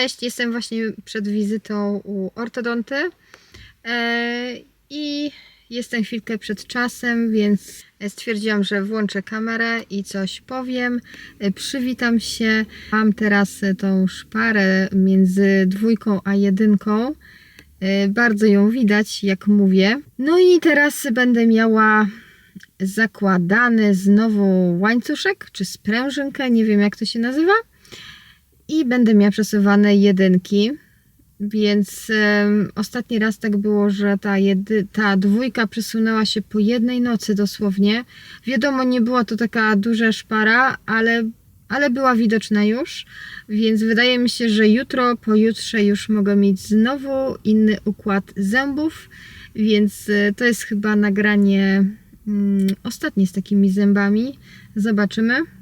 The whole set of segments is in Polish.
Cześć, jestem właśnie przed wizytą u ortodonty e, i jestem chwilkę przed czasem, więc stwierdziłam, że włączę kamerę i coś powiem. E, Przywitam się. Mam teraz tą szparę między dwójką a jedynką. E, Bardzo ją widać, jak mówię. No i teraz będę miała zakładany znowu łańcuszek czy sprężynkę, nie wiem jak to się nazywa i będę miała przesuwane jedynki. Więc em, ostatni raz tak było, że ta, jedy, ta dwójka przesunęła się po jednej nocy dosłownie. Wiadomo, nie była to taka duża szpara, ale, ale była widoczna już. Więc wydaje mi się, że jutro, pojutrze już mogę mieć znowu inny układ zębów. Więc e, to jest chyba nagranie mm, ostatnie z takimi zębami. Zobaczymy.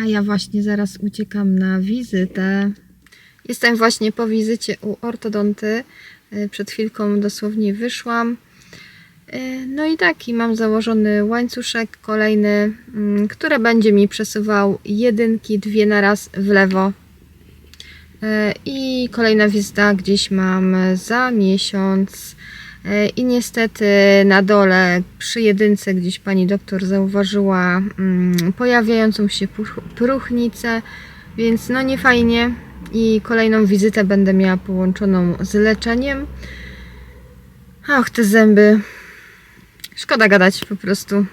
A ja właśnie zaraz uciekam na wizytę. Jestem właśnie po wizycie u ortodonty. E, Przed chwilką dosłownie wyszłam. E, No i taki mam założony łańcuszek kolejny, mm, który będzie mi przesuwał jedynki, dwie na raz w lewo. E, I kolejna wizyta gdzieś mam za miesiąc. E, I niestety na dole przy jedynce gdzieś pani doktor zauważyła mm, pojawiającą się próchnicę, więc no nie fajnie. I kolejną wizytę będę miała połączoną z leczeniem. Ach, te zęby. Szkoda gadać po prostu.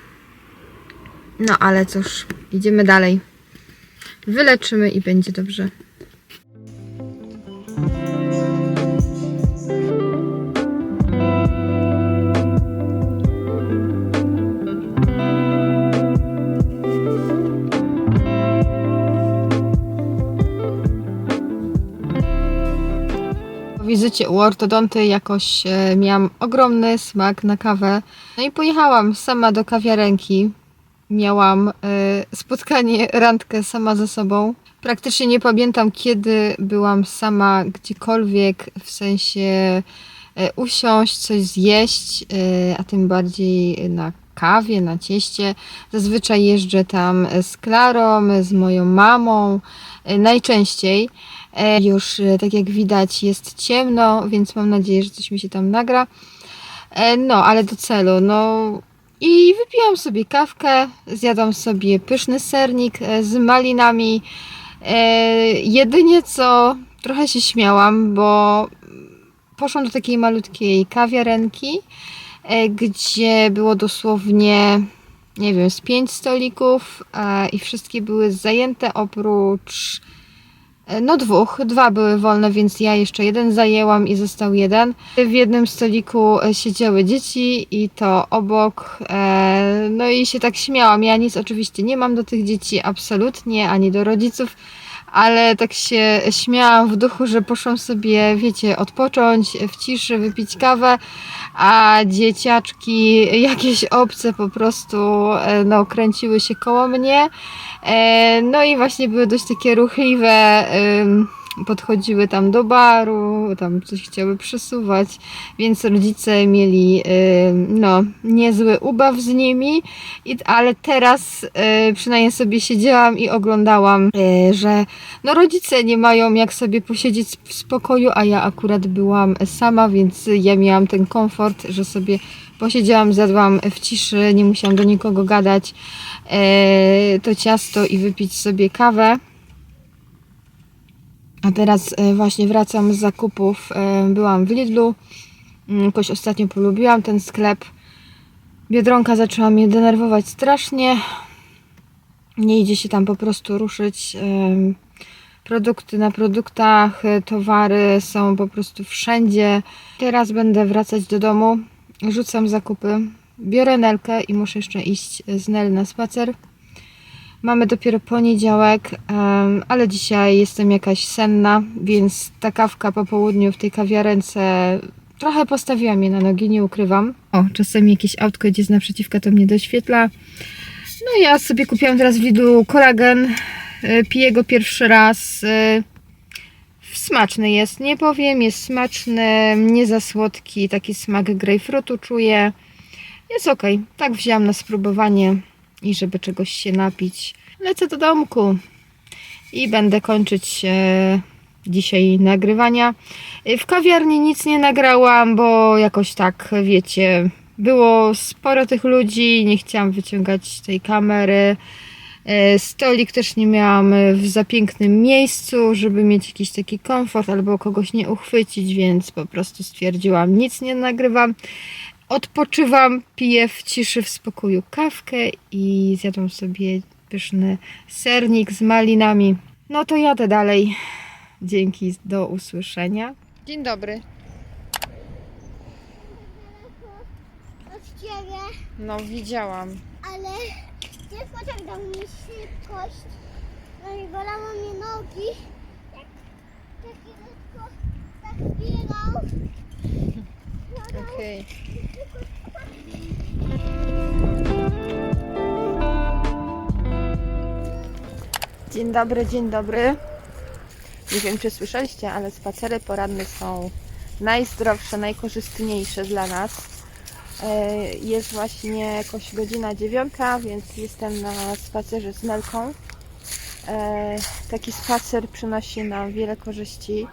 No ale cóż, idziemy dalej. Wyleczymy i będzie dobrze. Wizycie u ortodonty jakoś e, miałam ogromny smak na kawę. No i pojechałam sama do kawiarenki. Miałam e, spotkanie, randkę sama ze sobą. Praktycznie nie pamiętam, kiedy byłam sama gdziekolwiek, w sensie e, usiąść, coś zjeść, a tym bardziej na kawie, na cieście. Zazwyczaj jeżdżę tam z Klarą, z moją mamą, najczęściej. E, Już e, tak jak widać jest ciemno, więc mam nadzieję, że coś mi się tam nagra. E, No, ale do celu, no i wypiłam sobie kawkę, zjadłam sobie pyszny sernik z malinami. Jedynie co trochę się śmiałam, bo poszłam do takiej malutkiej kawiarenki, gdzie było dosłownie, nie wiem, z pięć stolików i wszystkie były zajęte oprócz No dwóch, dwa były wolne, więc ja jeszcze jeden zajęłam i został jeden. W jednym stoliku e, siedziały dzieci i to obok. e, No i się tak śmiałam. Ja nic oczywiście nie mam do tych dzieci, absolutnie, ani do rodziców, ale tak się śmiałam w duchu, że poszłam sobie, wiecie, odpocząć w ciszy, wypić kawę, a dzieciaczki jakieś obce po prostu e, no, kręciły się koło mnie. E, No i właśnie były dość takie ruchliwe, ym, podchodziły tam do baru, tam coś chciały przesuwać, więc rodzice mieli ym, no, niezły ubaw z nimi, ale teraz y, przynajmniej sobie siedziałam i oglądałam, y, że no rodzice nie mają jak sobie posiedzieć w spokoju, a ja akurat byłam sama, więc ja miałam ten komfort, że sobie posiedziałam, zjadłam w ciszy, nie musiałam do nikogo gadać to ciasto i wypić sobie kawę. A teraz e, właśnie wracam z zakupów. E, Byłam w Lidlu. Mm, Jakoś ostatnio polubiłam ten sklep. Biedronka zaczęła mnie denerwować strasznie. Nie idzie się tam po prostu ruszyć. Em, Produkty na produktach, e, towary są po prostu wszędzie. Teraz będę wracać do domu. Rzucam zakupy. Biorę Nelkę i muszę jeszcze iść z Nel na spacer. Mamy dopiero poniedziałek, ale dzisiaj jestem jakaś senna, więc ta kawka po południu w tej kawiarence trochę postawiła mnie na nogi, nie ukrywam. O, czasami jakieś autko idzie z naprzeciwka, to mnie doświetla. No ja sobie kupiłam teraz w Lidlu kolagen, y, piję go pierwszy raz. y, Smaczny jest, nie powiem, jest smaczny, nie za słodki, taki smak grejpfrutu czuję. Jest ok, tak wzięłam na spróbowanie i żeby czegoś się napić. Lecę do domku i będę kończyć e, dzisiaj nagrywania. W kawiarni nic nie nagrałam, bo jakoś tak, wiecie, było sporo tych ludzi, nie chciałam wyciągać tej kamery. E, Stolik też nie miałam w za pięknym miejscu, żeby mieć jakiś taki komfort albo kogoś nie uchwycić, więc po prostu stwierdziłam, nic nie nagrywam. Odpoczywam, piję w ciszy, w spokoju kawkę i zjadłam sobie pyszny sernik z malinami. No to jadę dalej. Dzięki, do usłyszenia. Dzień dobry. od ciebie, No widziałam. ale dziecko tak dał mi szybkość. No i bolało mnie nogi. Jak takie dziecko tak zbierał. Okej. Dzień dobry, dzień dobry. Nie wiem, czy słyszeliście, ale spacery poranne są najzdrowsze, najkorzystniejsze dla nas. E, Jest właśnie jakoś godzina dziewiąta, więc jestem na spacerze z Melką. E, Taki spacer przynosi nam wiele korzyści.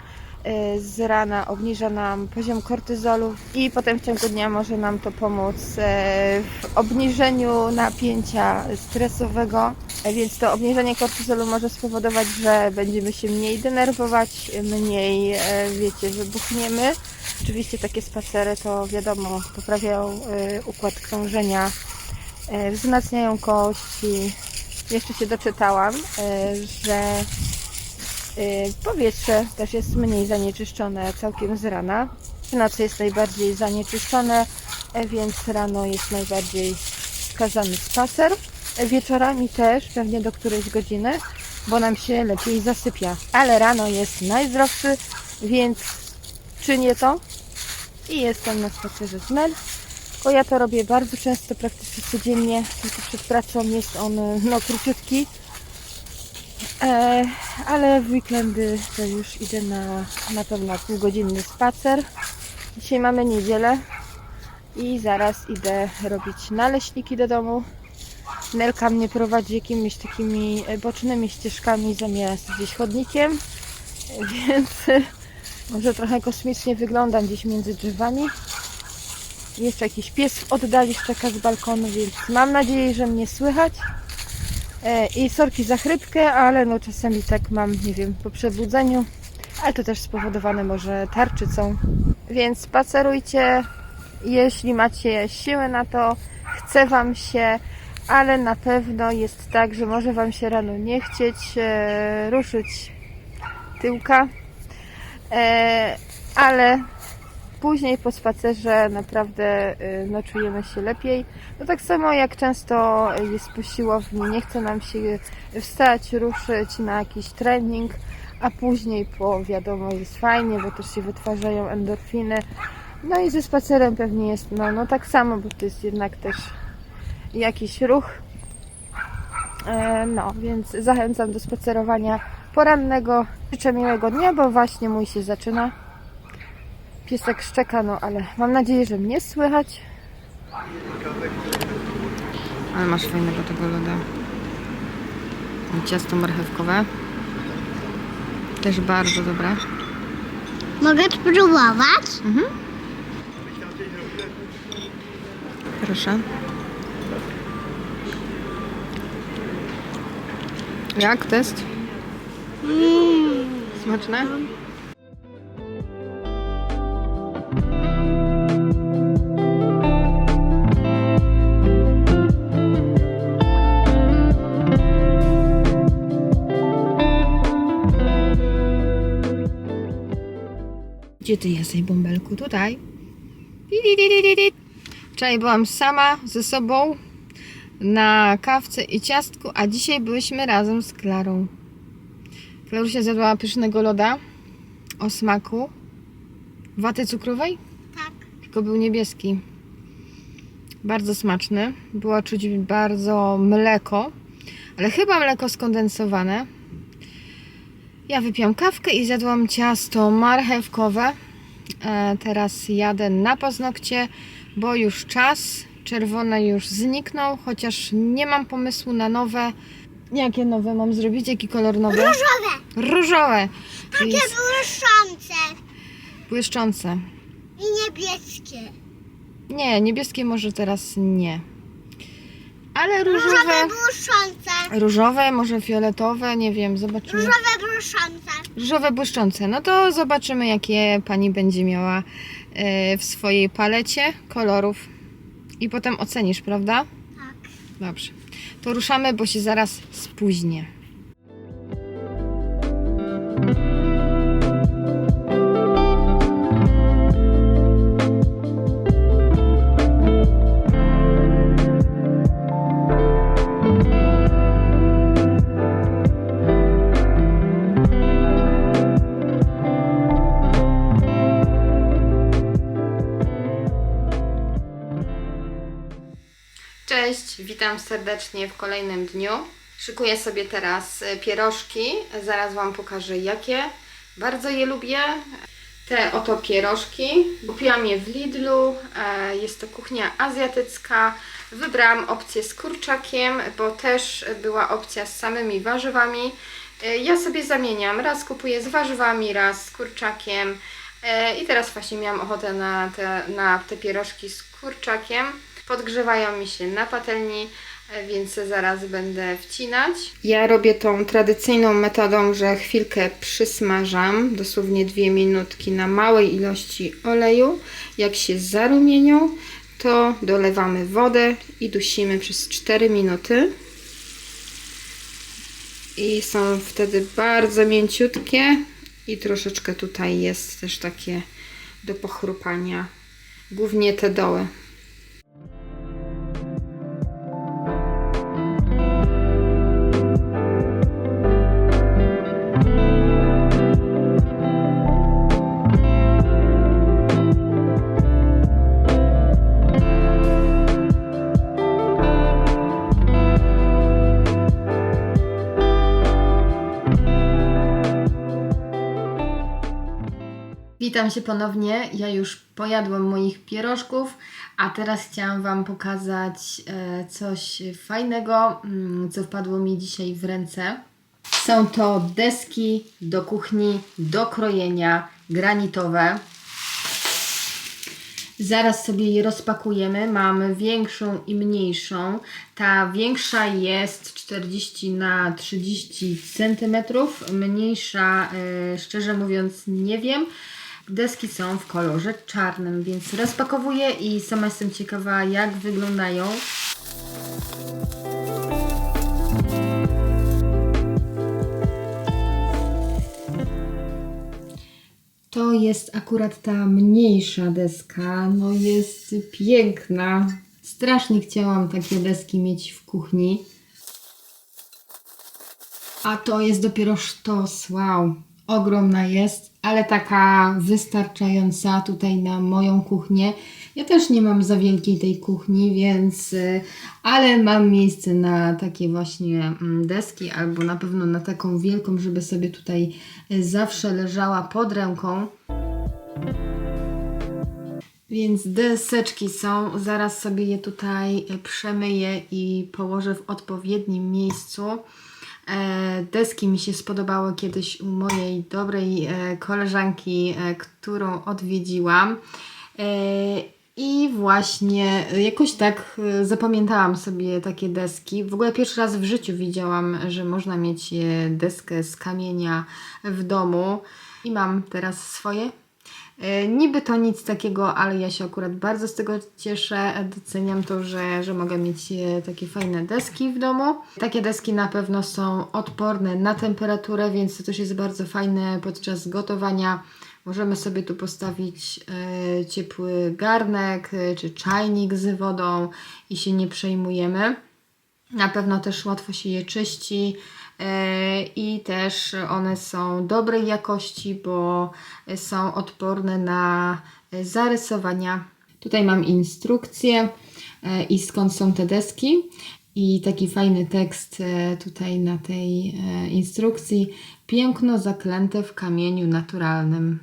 E, Z rana obniża nam poziom kortyzolu i potem w ciągu dnia może nam to pomóc e, w obniżeniu napięcia stresowego. E, Więc to obniżenie kortyzolu może spowodować, że będziemy się mniej denerwować, mniej, e, wiecie, wybuchniemy. Oczywiście takie spacery to wiadomo, poprawiają e, układ krążenia, e, wzmacniają kości. Jeszcze się doczytałam, że Y, Powietrze też jest mniej zanieczyszczone całkiem z rana. W nocy jest najbardziej zanieczyszczone, e, więc rano jest najbardziej wskazany spacer. E, Wieczorami też, pewnie do którejś godziny, bo nam się lepiej zasypia. Ale rano jest najzdrowszy, więc czynię to i jestem na spacerze z Mel. Bo ja to robię bardzo często, praktycznie codziennie, tylko przed pracą jest on no, króciutki. E, ale w weekendy to już idę na na pewno półgodzinny spacer. Dzisiaj mamy niedzielę i zaraz idę robić naleśniki do domu. Nelka mnie prowadzi jakimiś takimi bocznymi ścieżkami zamiast gdzieś chodnikiem, więc może trochę kosmicznie wyglądam gdzieś między drzewami. Jeszcze jakiś pies w oddali szczeka z balkonu, więc mam nadzieję, że mnie słychać. E, I sorki za chrypkę, ale no czasami tak mam, nie wiem, po przebudzeniu, ale to też spowodowane może tarczycą. Więc spacerujcie, jeśli macie siłę na to, chce Wam się, ale na pewno jest tak, że może Wam się rano nie chcieć e, ruszyć tyłka, e, ale później po spacerze naprawdę y, no, czujemy się lepiej. No tak samo jak często jest po siłowni, nie chce nam się wstać, ruszyć na jakiś trening, a później po wiadomo jest fajnie, bo też się wytwarzają endorfiny. No i ze spacerem pewnie jest no, no tak samo, bo to jest jednak też jakiś ruch. E, No, więc zachęcam do spacerowania porannego. Życzę miłego dnia, bo właśnie mój się zaczyna. Piesek szczeka, no ale mam nadzieję, że mnie słychać. Ale masz fajnego tego loda. Ciasto marchewkowe. Też bardzo dobre. Mogę spróbować? Mhm. Proszę. Jak test? Smaczne? Gdzie ty jesteś, bąbelku? Tutaj. Wczoraj byłam sama ze sobą na kawce i ciastku, a dzisiaj byliśmy razem z Klarą. Klarusia zjadła pysznego loda o smaku waty cukrowej, Tak. tylko był niebieski. Bardzo smaczny. Było czuć bardzo mleko, ale chyba mleko skondensowane. Ja wypiłam kawkę i zjadłam ciasto marchewkowe. E, teraz jadę na paznokcie, bo już czas. Czerwone już zniknął, chociaż nie mam pomysłu na nowe. Jakie nowe mam zrobić? Jaki kolor nowy? Różowe. Różowe. Takie jest błyszczące. błyszczące. I niebieskie. Nie, niebieskie może teraz nie. Ale Różowe różowe, błyszczące. różowe, może fioletowe, nie wiem, zobaczymy. Różowe błyszczące. Różowe błyszczące. No to zobaczymy, jakie pani będzie miała e, w swojej palecie kolorów. I potem ocenisz, prawda? Tak. Dobrze. To ruszamy, bo się zaraz spóźnię. Witam serdecznie w kolejnym dniu. Szykuję sobie teraz e, pierożki. Zaraz Wam pokażę jakie. Bardzo je lubię. Te oto pierożki. Kupiłam je w Lidlu. E, Jest to kuchnia azjatycka. Wybrałam opcję z kurczakiem, bo też była opcja z samymi warzywami. E, Ja sobie zamieniam. Raz kupuję z warzywami, raz z kurczakiem. I teraz właśnie miałam ochotę na te, na te pierożki z kurczakiem. Podgrzewają mi się na patelni, e, więc zaraz będę wcinać. Ja robię tą tradycyjną metodą, że chwilkę przysmażam, dosłownie dwie minutki na małej ilości oleju. Jak się zarumienią, to dolewamy wodę i dusimy przez 4 minuty. I są wtedy bardzo mięciutkie i troszeczkę tutaj jest też takie do pochrupania. Głównie te doły. Witam się ponownie. Ja już pojadłam moich pierożków, a teraz chciałam Wam pokazać e, coś fajnego, mm, co wpadło mi dzisiaj w ręce. Są to deski do kuchni, do krojenia, granitowe. Zaraz sobie je rozpakujemy. Mamy większą i mniejszą. Ta większa jest 40 na 30 cm, mniejsza e, szczerze mówiąc nie wiem. Deski są w kolorze czarnym, więc rozpakowuję i sama jestem ciekawa jak wyglądają. To jest akurat ta mniejsza deska. No jest piękna. Strasznie chciałam takie deski mieć w kuchni. A to jest dopiero sztos. Wow. Ogromna jest, ale taka wystarczająca tutaj na moją kuchnię. Ja też nie mam za wielkiej tej kuchni, więc y, ale mam miejsce na takie właśnie mm, deski albo na pewno na taką wielką, żeby sobie tutaj y, zawsze leżała pod ręką. Więc deseczki są, zaraz sobie je tutaj e, przemyję i położę w odpowiednim miejscu. E, Deski mi się spodobały kiedyś u mojej dobrej e, koleżanki, e, którą odwiedziłam. I właśnie jakoś tak zapamiętałam sobie takie deski. W ogóle pierwszy raz w życiu widziałam, że można mieć deskę z kamienia w domu. I mam teraz swoje. E, Niby to nic takiego, ale ja się akurat bardzo z tego cieszę. Doceniam to, że, że mogę mieć e, takie fajne deski w domu. Takie deski na pewno są odporne na temperaturę, więc to też jest bardzo fajne podczas gotowania. Możemy sobie tu postawić e, ciepły garnek czy czajnik z wodą i się nie przejmujemy. Na pewno też łatwo się je czyści i też one są dobrej jakości, bo są odporne na zarysowania. Tutaj mam instrukcję e, i skąd są te deski. I taki fajny tekst e, tutaj na tej e, instrukcji. Piękno zaklęte w kamieniu naturalnym.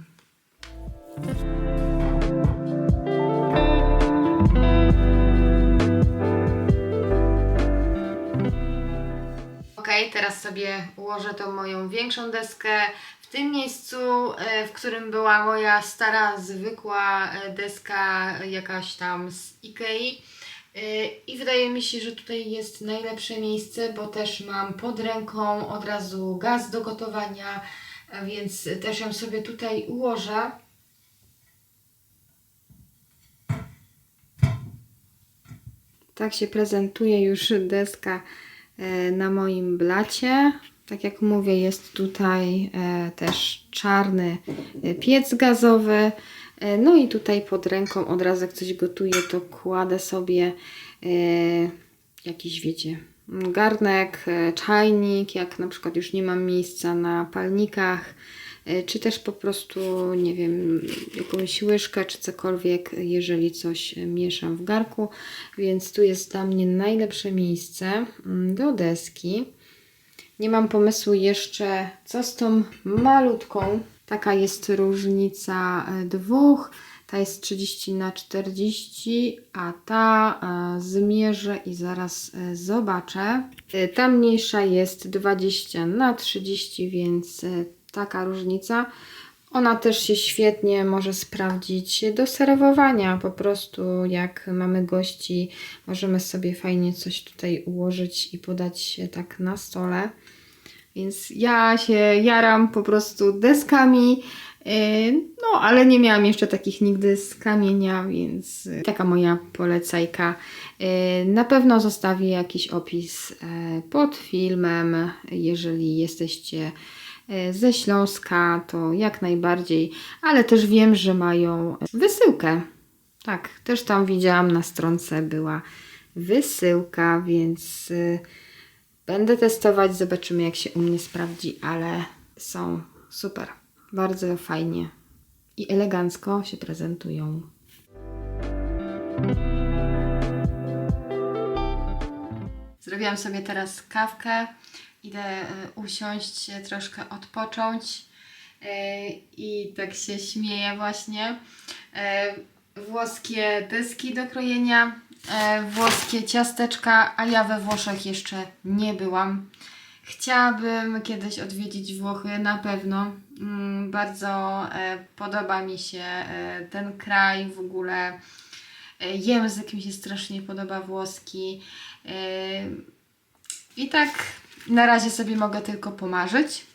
Ok, sobie ułożę tą moją większą deskę w tym miejscu, e, w którym była moja stara, zwykła e, deska jakaś tam z Ikei. E, I wydaje mi się, że tutaj jest najlepsze miejsce, bo też mam pod ręką od razu gaz do gotowania, więc też ją sobie tutaj ułożę. Tak się prezentuje już deska na moim blacie. Tak jak mówię, jest tutaj e, też czarny e, piec gazowy. E, No i tutaj pod ręką od razu jak coś gotuję, to kładę sobie e, jakiś, wiecie, garnek, e, czajnik, jak na przykład już nie mam miejsca na palnikach, e, czy też po prostu, nie wiem, jakąś łyżkę, czy cokolwiek, jeżeli coś e, mieszam w garku. Więc tu jest dla mnie najlepsze miejsce mm, do deski. Nie mam pomysłu jeszcze, co z tą malutką. Taka jest różnica e, dwóch. Ta jest 30 na 40, a ta e, zmierzę i zaraz e, zobaczę. E, Ta mniejsza jest 20 na 30, więc e, taka różnica. Ona też się świetnie może sprawdzić do serwowania. Po prostu jak mamy gości, możemy sobie fajnie coś tutaj ułożyć i podać się tak na stole. Więc ja się jaram po prostu deskami. yy, No, ale nie miałam jeszcze takich nigdy z kamienia, więc yy, taka moja polecajka. Yy, Na pewno zostawię jakiś opis pod filmem. Jeżeli jesteście ze Śląska, to jak najbardziej, ale też wiem, że mają wysyłkę. Tak, też tam widziałam na stronce była wysyłka, więc yy, Będę testować, zobaczymy jak się u mnie sprawdzi, ale są super. Bardzo fajnie i elegancko się prezentują. Zrobiłam sobie teraz kawkę. Idę e, usiąść, troszkę odpocząć. E, I tak się śmieję właśnie. E, Włoskie deski do krojenia, włoskie ciasteczka, a ja we Włoszech jeszcze nie byłam. Chciałabym kiedyś odwiedzić Włochy, na pewno. Mm, Bardzo podoba mi się ten kraj w ogóle. Język mi się strasznie podoba włoski. I tak na razie sobie mogę tylko pomarzyć.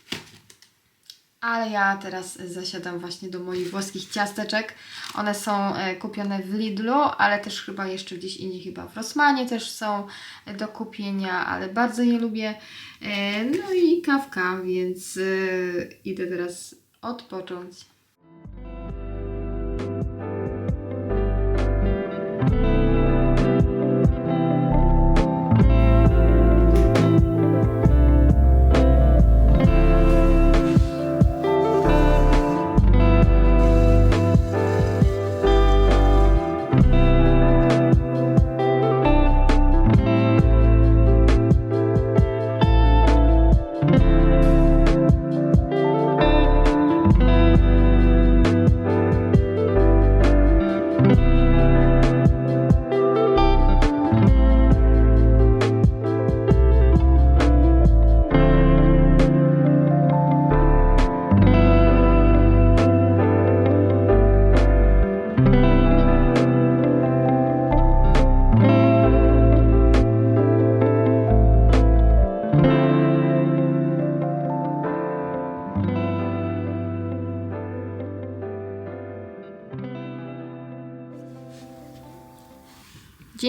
Ale ja teraz zasiadam właśnie do moich włoskich ciasteczek. One są e, kupione w Lidlu, ale też chyba jeszcze gdzieś indziej, chyba w Rossmanie też są e, do kupienia, ale bardzo je lubię. E, No i kawka, więc idę teraz odpocząć.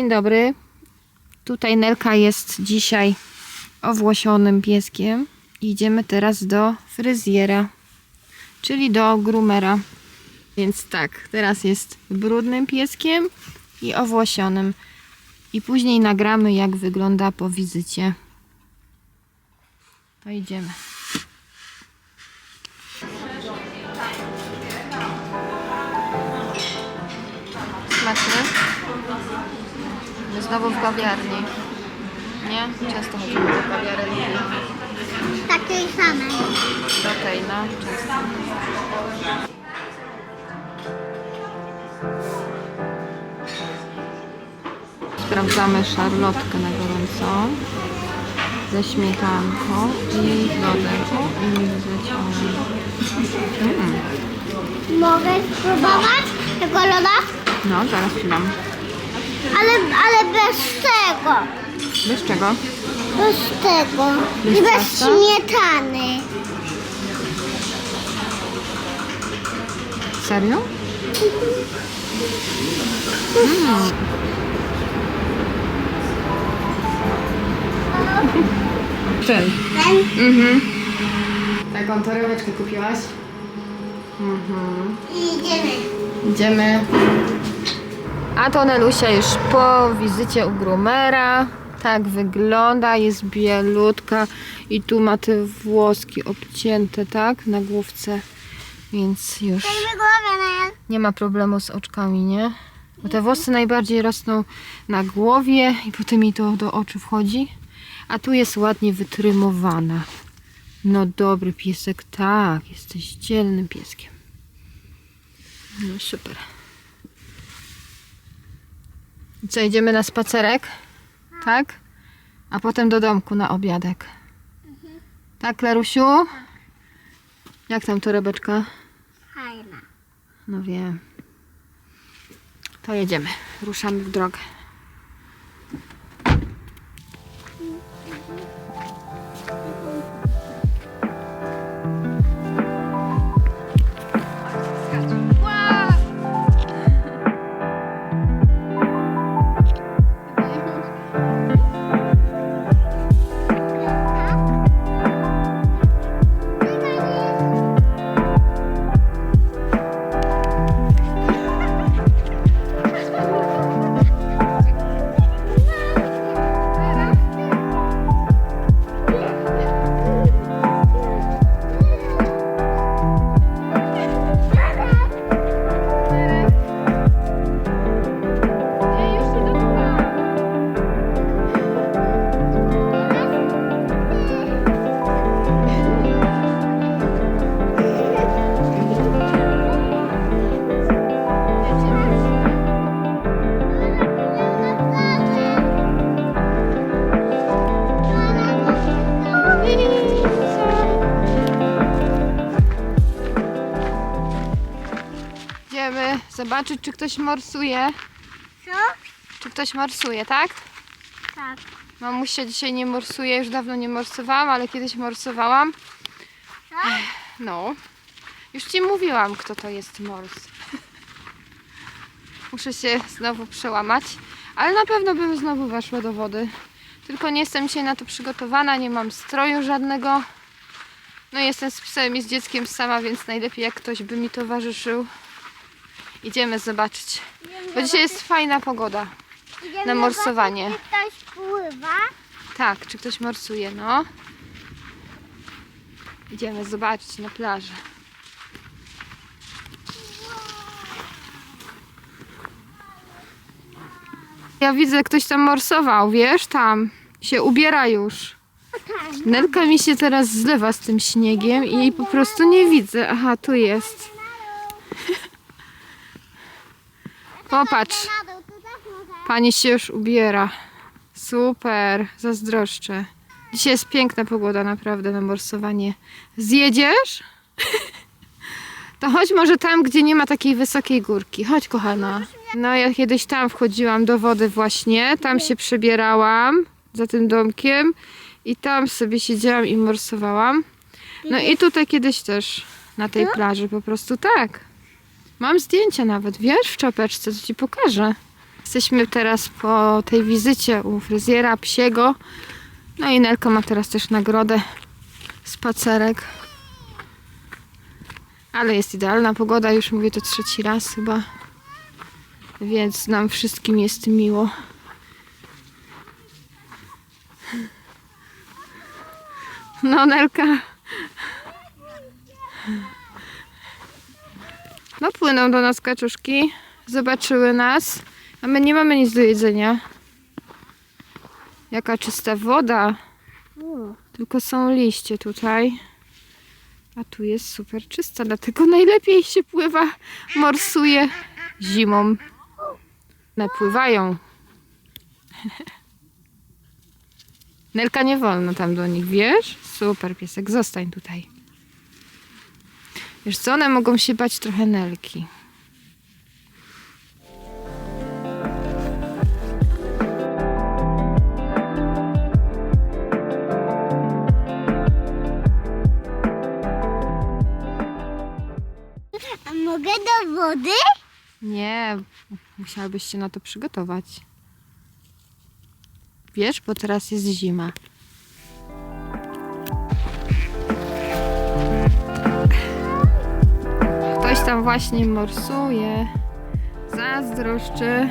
Dzień dobry. Tutaj Nelka jest dzisiaj owłosionym pieskiem. Idziemy teraz do fryzjera, czyli do groomera. Więc tak, teraz jest brudnym pieskiem i owłosionym. I później nagramy, jak wygląda po wizycie. To idziemy. Smaczne? Znowu w kawiarni. Nie? Często chodzimy do kawiarenki. Takiej samej. Do tej, no. Często. Sprawdzamy szarlotkę na gorąco. ze śmietanką i lodem. O, i mi zleciało. Mogę spróbować tego loda? No, zaraz ci dam. Ale, ale bez tego. Bez czego? Bez tego. Bez I bez ciasta? śmietany. Serio? Ten. Ten Mhm. Taką torebeczkę kupiłaś? Mhm. i idziemy. Idziemy. A to Nelusia już po wizycie u Grumera. Tak wygląda, jest bielutka i tu ma te włoski obcięte, tak? Na główce. Więc już nie ma problemu z oczkami, nie? Bo te włosy najbardziej rosną na głowie i potem mi to do oczu wchodzi. A tu jest ładnie wytrymowana. No dobry piesek, tak, jesteś dzielnym pieskiem. No super. Co, idziemy na spacerek? Tak? A potem do domku na obiadek. Tak, Klarusiu? Jak tam torebeczka? Fajna. No wiem. To jedziemy. Ruszamy w drogę. Zobaczyć, czy ktoś morsuje. Co? Czy ktoś morsuje, tak? Tak. Mamusia dzisiaj nie morsuje, już dawno nie morsowałam, ale kiedyś morsowałam. Co? No. Już ci mówiłam, kto to jest mors. Muszę się znowu przełamać, ale na pewno bym znowu weszła do wody. Tylko nie jestem dzisiaj na to przygotowana, nie mam stroju żadnego. No jestem z psem i z dzieckiem sama, więc najlepiej jak ktoś by mi towarzyszył. Idziemy zobaczyć. Bo dzisiaj jest fajna pogoda. Idziemy na morsowanie. zobaczyć, Czy ktoś pływa? Tak, czy ktoś morsuje, no. Idziemy zobaczyć na plażę. Ja widzę, ktoś tam morsował, wiesz, tam. Się ubiera już. Tak. Nelka mi się teraz zlewa z tym śniegiem i jej po prostu nie widzę. Aha, tu jest. Popatrz. Może. Pani się już ubiera. Super, zazdroszczę. Dzisiaj jest piękna pogoda, naprawdę, na morsowanie. Zjedziesz? To chodź może tam, gdzie nie ma takiej wysokiej górki. Chodź, kochana. No, ja kiedyś tam wchodziłam do wody właśnie. Tam się przebierałam za tym domkiem i tam sobie siedziałam i morsowałam. No i tutaj kiedyś też na tej plaży po prostu tak. Mam zdjęcia nawet, wiesz, w czapeczce, co ci pokażę. Jesteśmy teraz po tej wizycie u fryzjera psiego. No i Nelka ma teraz też nagrodę. Spacerek. Ale jest idealna pogoda, już mówię to trzeci raz chyba. Więc nam wszystkim jest miło. No Nelka. No płyną do nas kaczuszki. Zobaczyły nas. A my nie mamy nic do jedzenia. Jaka czysta woda. Tylko są liście tutaj. A tu jest super czysta, dlatego najlepiej się pływa, morsuje zimą. One pływają. Nelka nie wolno tam do nich, wiesz? Super piesek, zostań tutaj. Wiesz co, one mogą się bać trochę Nelki. A mogę do wody? Nie, musiałabyś się na to przygotować. Wiesz, bo teraz jest zima. Tam właśnie morsuje, zazdroszczy.